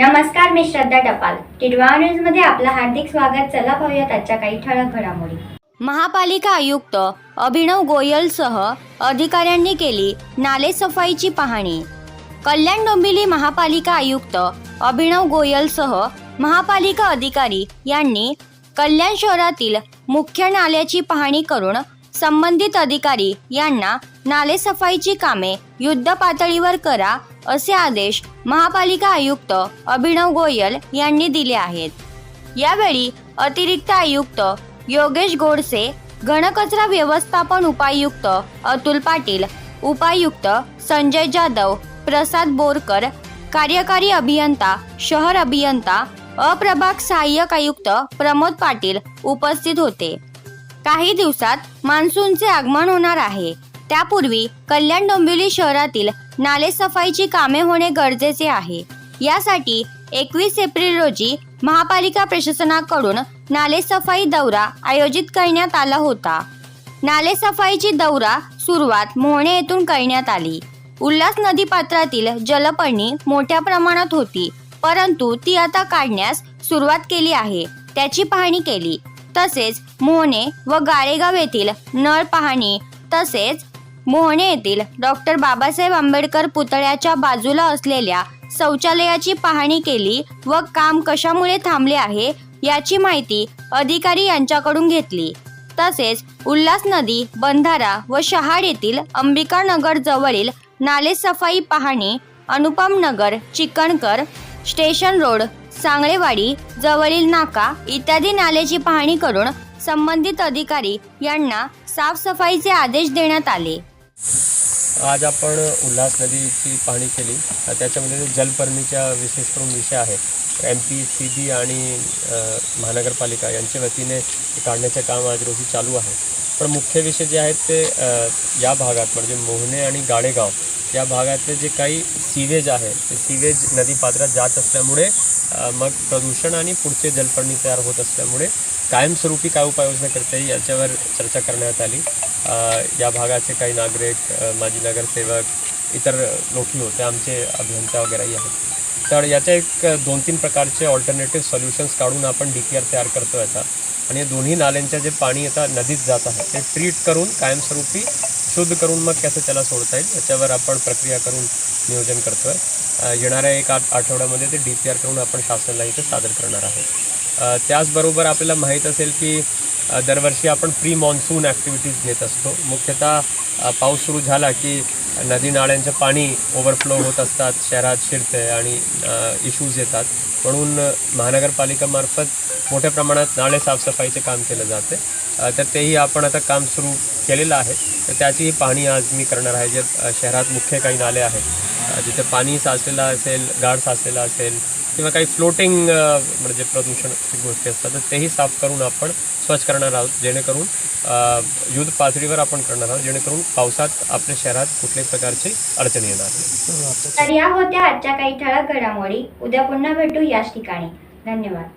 नमस्कार मी श्रद्धा टपाल. टिडवा न्यूजमध्ये आपलं हार्दिक स्वागत. चला पाहूयात आजच्या काही ठळक घडामोडी. महापालिका आयुक्त अभिनव गोयलसह अधिकाऱ्यांनी केली नाले सफाईची पाहणी. कल्याण डोंबिवली महापालिका आयुक्त अभिनव गोयलसह महापालिका अधिकारी यांनी कल्याण शहरातील मुख्य नाल्याची पाहणी करून संबंधित अधिकारी यांना नालेसफाईची कामे युद्ध पातळीवर करा असे आदेश महापालिका आयुक्त अभिनव गोयल यांनी दिले आहेत. यावेळी अतिरिक्त आयुक्त योगेश गोडसे घनकचरा व्यवस्थापन उपायुक्त अतुल पाटील उपायुक्त संजय जाधव प्रसाद बोरकर कार्यकारी अभियंता शहर अभियंता अप्रभाग सहाय्यक आयुक्त प्रमोद पाटील उपस्थित होते. काही दिवसात मान्सूनचे आगमन होणार आहे. त्यापूर्वी कल्याण डोंबिवली शहरातील नाले सफाईची कामे होणे गरजेचे आहे. यासाठी एकवीस एप्रिल रोजी महापालिका प्रशासनाकडून नाले सफाई दौरा आयोजित करण्यात आला होता. नाले सफाईची दौरा सुरुवात मोहणे येथून करण्यात आली. उल्हास नदी पात्रातील जलपर्णी मोठ्या प्रमाणात होती परंतु ती आता काढण्यास सुरुवात केली आहे. त्याची पाहणी केली. तसेच मोहने व गाळेगाव येथील नळ पाहणी तसेच मोहने येथील डॉक्टर बाबासाहेब आंबेडकर पुतळ्याच्या बाजूला असलेल्या शौचालयाची पाहणी केली व काम कशामुळे थांबले आहे याची माहिती अधिकारी यांच्याकडून घेतली. तसेच उल्हास नदी बंधारा व शहाड येथील अंबिकानगर जवळील नाले सफाई पाहणी अनुपम नगर चिकणकर स्टेशन रोड सांगळेवाडी जवळील नाका इत्यादी नाल्याची पाहणी करून संबंधित अधिकारी यांना साफसफाईचे आदेश देण्यात आले. आज आपण उल्हास नदीची पाहणी केली. त्याच्यामध्ये जलपर्मीच्या विशेष करून विषय आहे. एम पी सी बी आणि महानगरपालिका यांच्या वतीने काढण्याचे काम आज रोजी चालू आहे. पण मुख्य विषय जे आहेत ते या भागात म्हणजे मोहने आणि गाडेगाव या भागातले जे काही सीवेज आहे ते सीवेज नदी पात्रात जात असल्यामुळे मग प्रदूषण आणि पुढचे जलपर्णी तयार होत असल्यामुळे कायमस्वरूपी काय उपाययोजना करता येईल याच्यावर चर्चा करण्यात आली. या भागाचे काही नागरिक माजी नगरसेवक इतर लोकही होते आमचे अभियंता वगैरेही आहेत. तर याच्या एक दोन तीन प्रकारचे ऑल्टरनेटिव्ह सोल्युशन्स काढून आपण डी पी आर तयार करतो याचा आणि या दोन्ही नाल्यांच्या जे पाणी आता नदीत जात आहे ते ट्रीट करून कायमस्वरूपी शुद्ध करून मग कसं त्याला सोडता येईल. याच्यावर आपण प्रक्रिया करून नियोजन करतो आहे येणाऱ्या एक आठ आठवड्यामध्ये ते डी पी आर करून आपण शासनाला इथे सादर करणार आहोत. त्याचबरोबर आपल्याला माहीत असेल की दरवर्षी आपण प्री मॉन्सून ॲक्टिव्हिटीज घेत असतो. मुख्यतः पाऊस सुरू झाला की नदी नाळ्यांचं पाणी ओव्हरफ्लो होत असतात शहरात शिरते आणि इश्यूज येतात. म्हणून महानगरपालिकेमार्फत महानगरपालिकामार्फत मोठ्या प्रमाणात नाळे साफसफाईचे काम केलं जाते तर तेही आपण आता काम सुरू केलेलं आहे. तर त्याचीही पाहणी आज मी करणार आहे. जे शहरात मुख्य काही नाले आहेत जिथे पाणी साचलेलं असेल गाळ साचलेला असेल किंवा काही फ्लोटिंग म्हणजे प्रदूषण गोष्टी असतात तर तेही साफ करून आपण स्वच्छ करणार आहोत जेणेकरून युद्ध पातळीवर आपण करणार आहोत जेणेकरून पावसात आपल्या शहरात कुठल्याही प्रकारची अडचण येणार नाही. तर या होत्या आजच्या काही ठळक घडामोडी. उद्या पुन्हा भेटू याच ठिकाणी. धन्यवाद.